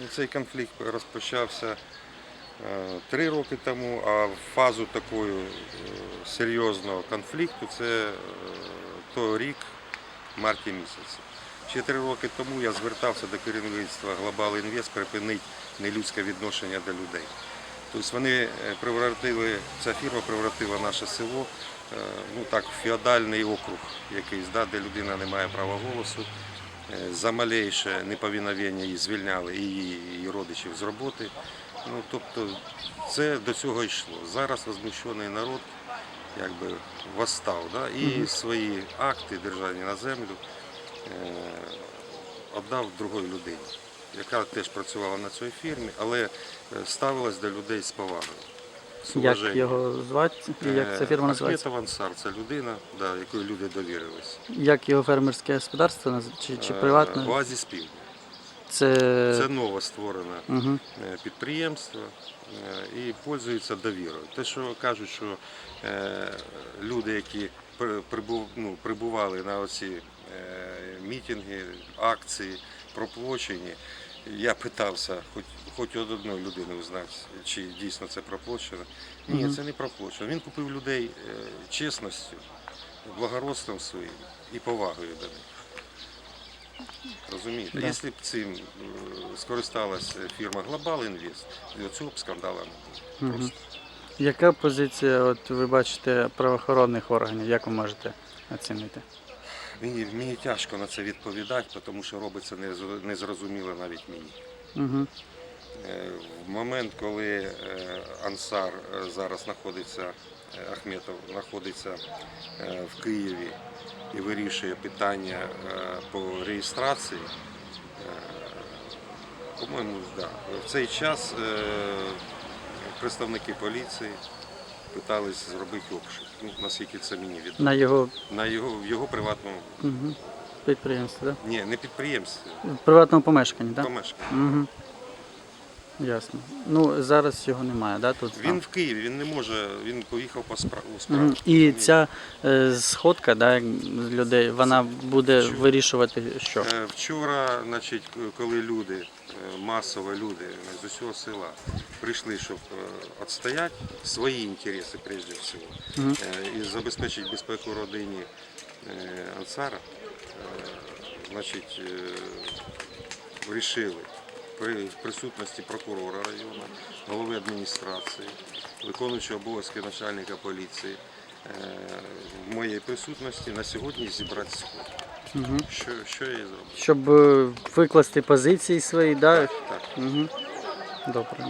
Ну, Цей конфлікт розпочався е, три роки тому, а фазу такої е, серйозного конфлікту це е, то рік, марті місяці. Ще три роки тому я звертався до керівництва Global Invest припинити нелюдське відношення до людей. Тобто вони превратили, ця фірма превратила наше село ну так, в феодальний округ якийсь, да, де людина не має права голосу. Е, За малейше неповиновення її звільняли і її, і родичів з роботи. Ну, тобто це до цього йшло. Зараз возмущений народ якби восстав да, і свої акти держання на землю е, віддав другої людині, яка теж працювала на цій фірмі, але е, ставилась до людей з повагою. Як його звати і як ця фірма Е, називається? Ахметов Ансар це людина, да, якої люди довірились. Як його фермерське господарство чи, чи Е, приватне? Оазіс Півдня. Це Це ново створене Угу. е, підприємство е, і пользується довірою. Те, що кажуть, що е, люди, які ну, прибували на оці е, мітинги, акції, проплочені, я питався, хоч, хоч від одної людини узнати, чи дійсно це проплочено. Ні, це не проплочено. Він купив людей е, чесністю, благородством своїм і повагою до них. Розумієте? Да. Якщо б цим е, скористалася фірма Global Invest, то цього б скандалу не було. Просто. Яка позиція, от ви бачите, правоохоронних органів, як ви можете оцінити? Мені, мені тяжко на це відповідати, тому що робиться незро- незрозуміло навіть мені. Угу. В момент, коли е, Ансар е, зараз знаходиться, Ахметов знаходиться в Києві і вирішує питання по реєстрації, по-моєму, да, в цей час представники поліції питались зробити обшук. Ну, наскільки це мені відомо. На його На його, в його приватному, угу. підприємстві, так? ні, не підприємстві, В приватному помешканні, так? помешканні. Угу. Ясно. Ну, зараз його немає, да? Тут Він в Києві, він не може, він поїхав по справу. справу. Мгм. І ця е, сходка да, як людей, вона буде Чу- вирішувати що? Е, Вчора, значить, к- коли люди, е, масово люди з усього села прийшли, щоб е, відстояти свої інтереси прежде всього, Мгм. е, і забезпечити безпеку родині е, Ансара, е, значить, е, вирішили при присутності прокурора району, голови адміністрації, виконуючого обов'язки начальника поліції, е, в моїй присутності на сьогодні зібрати сход. Угу. Що, що я і зроблю? Щоб е, викласти позиції свої, да? Так. Угу. Добре.